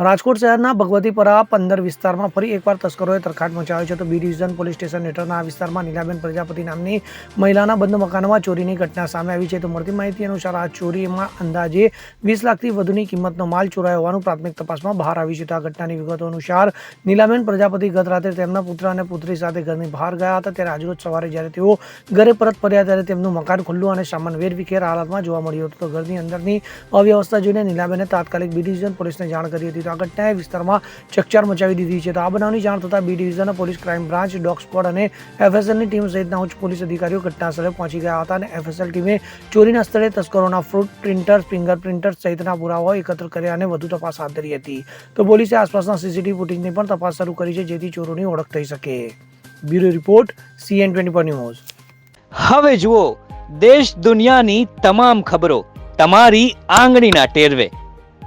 રાજકોટ શહેરના ભગવતીપરા પંદર વિસ્તારમાં ફરી એકવાર તસ્કરોએ તરખાટ મચાવ્યો છે. તો બી ડિવિઝન પોલીસ સ્ટેશન હેઠળના આ વિસ્તારમાં નીલાબેન પ્રજાપતિ નામની મહિલાના બંધ મકાનમાં ચોરીની ઘટના સામે આવી છે. તો મળતી માહિતી અનુસાર આ ચોરીમાં અંદાજે વીસ લાખથી વધુની કિંમતનો માલ ચોરાયો હોવાનું પ્રાથમિક તપાસમાં બહાર આવ્યું છે. તો આ ઘટનાની વિગતો અનુસાર નીલાબેન પ્રજાપતિ ગત રાત્રે તેમના પુત્ર અને પુત્રી સાથે ઘરની બહાર ગયા હતા. ત્યારે આજરોજ સવારે જ્યારે તેઓ ઘરે પરત ફર્યા ત્યારે તેમનું મકાન ખુલ્લું અને સામાન વેરવિખેર હાલતમાં જોવા મળ્યું હતું. તો ઘરની અંદરની અવ્યવસ્થા જોઈને નીલાબેને તાત્કાલિક બી ડિવિઝન પોલીસને જાણ કરી હતી. આ વિસ્તારમાં ચકચાર મચાવી દીધી છે. તો આ બનાવની જાણ થતાં B division police crime branch, dog અને એફએસએલની ટીમ સહિતના ઉચ્ચ પોલીસ અધિકારીઓ ઘટનાસ્થળે પહોંચી ગયા હતા અને એફએસએલ ટીમે ચોરીના સ્થળે તસ્કરોના ફ્રૂટ પ્રિન્ટર્સ ફિંગર પ્રિન્ટર્સ સહિતના પુરાવાઓ એકત્ર કર્યા અને વધુ તપાસ હાથ ધરી હતી. તો પોલીસે આસપાસના સીસીટીવી ફૂટેજની પણ તપાસ શરૂ કરી છે, જેથી ચોરોની ઓળખ થઈ શકે. Bureau report CN twenty news. હવે જુઓ, દેશ દુનિયાની તમામ ખબરો તમારી આંગળીના ટેરવે.